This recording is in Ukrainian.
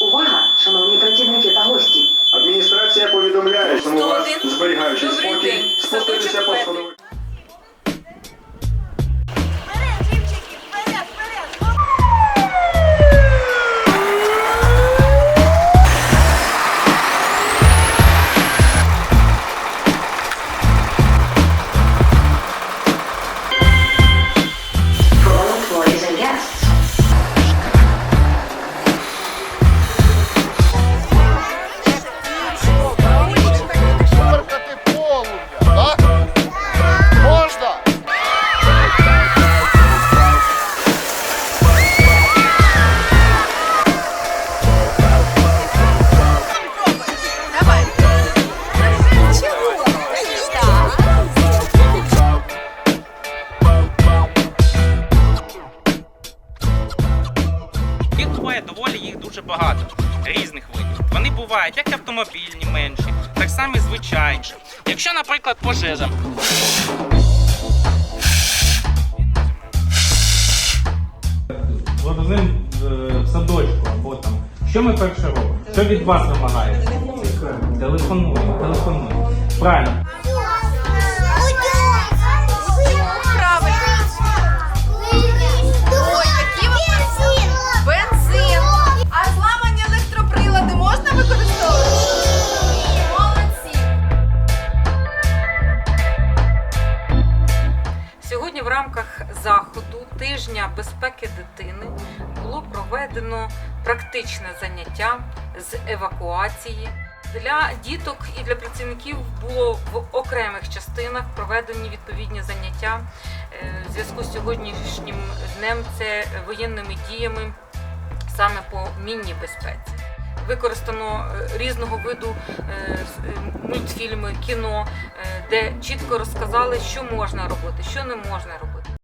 Увага, шановні працівники та гості! Адміністрація повідомляє, що у вас зберігаючи спокій, спустилися спуститися Доволі їх дуже багато різних видів. Вони бувають як автомобільні менші, так само і звичайні. Якщо, наприклад, пожежа. Водозим в садочку або там. Що ми перше робимо? Що від вас вимагається? Телефонуємо, телефонуємо. Правильно. В рамках заходу тижня безпеки дитини було проведено практичне заняття з евакуації. Для діток і для працівників було в окремих частинах проведені відповідні заняття Е, в зв'язку з сьогоднішнім днем. Це воєнними діями саме по мінній безпеці. Використано е, різного виду е, е, мультфільми, кіно, де чітко розказали, що можна робити, що не можна робити.